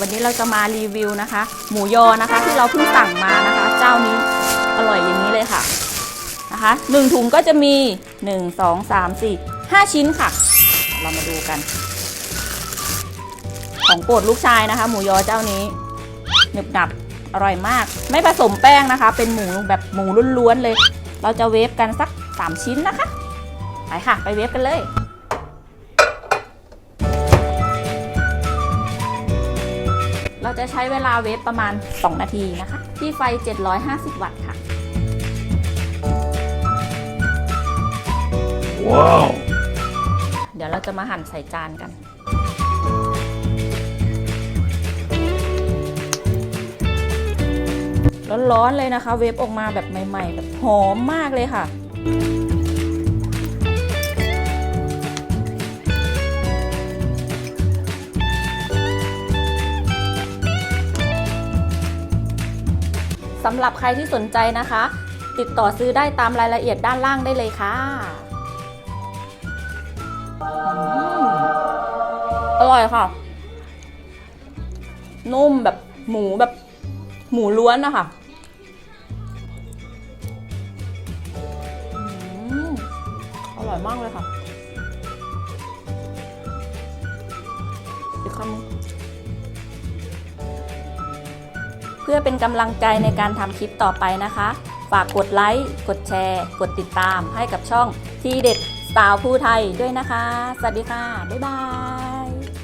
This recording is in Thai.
วันนี้เราจะมารีวิวนะคะ หมูยอนะคะที่เราเพิ่งสั่งมานะคะ เจ้านี้อร่อยอย่างนี้เลยค่ะนะคะหนึ่งถุงก็จะมี 1 2 3 4 5 ชิ้นค่ะ เรามาดูกัน ของโปรดลูกชายนะคะ หมูยอเจ้านี้หนึบหนับอร่อยมาก ไม่ผสมแป้งนะคะ เป็นหมูแบบหมูล้วนๆเลย เราจะเวฟกันสัก 3 ชิ้นนะคะ ไปค่ะ ไปเวฟกันเลย เราจะใช้เวลาเวฟประมาณ 2 นาทีนะคะ ที่ไฟ 750 วัตต์ค่ะ ว้าว เดี๋ยวเราจะมาหั่นใส่จานกัน ร้อนๆเลยนะคะ เวฟออกมาแบบใหม่ ๆ แบบหอมมากเลยค่ะ สำหรับใครที่สนใจนะคะ ติดต่อซื้อได้ตามรายละเอียดด้านล่างได้เลยค่ะอร่อยค่ะ นุ่มแบบหมูแบบหมูล้วนนะคะอร่อยมากเลยค่ะอีกคำ เพื่อเป็นกำลังใจในการทำคลิปต่อไปนะคะ ฝากกดไลค์ กดแชร์ กดติดตามให้กับช่องทีเด็ดสาวผู้ไทยด้วยนะคะ สวัสดีค่ะ บ๊ายบาย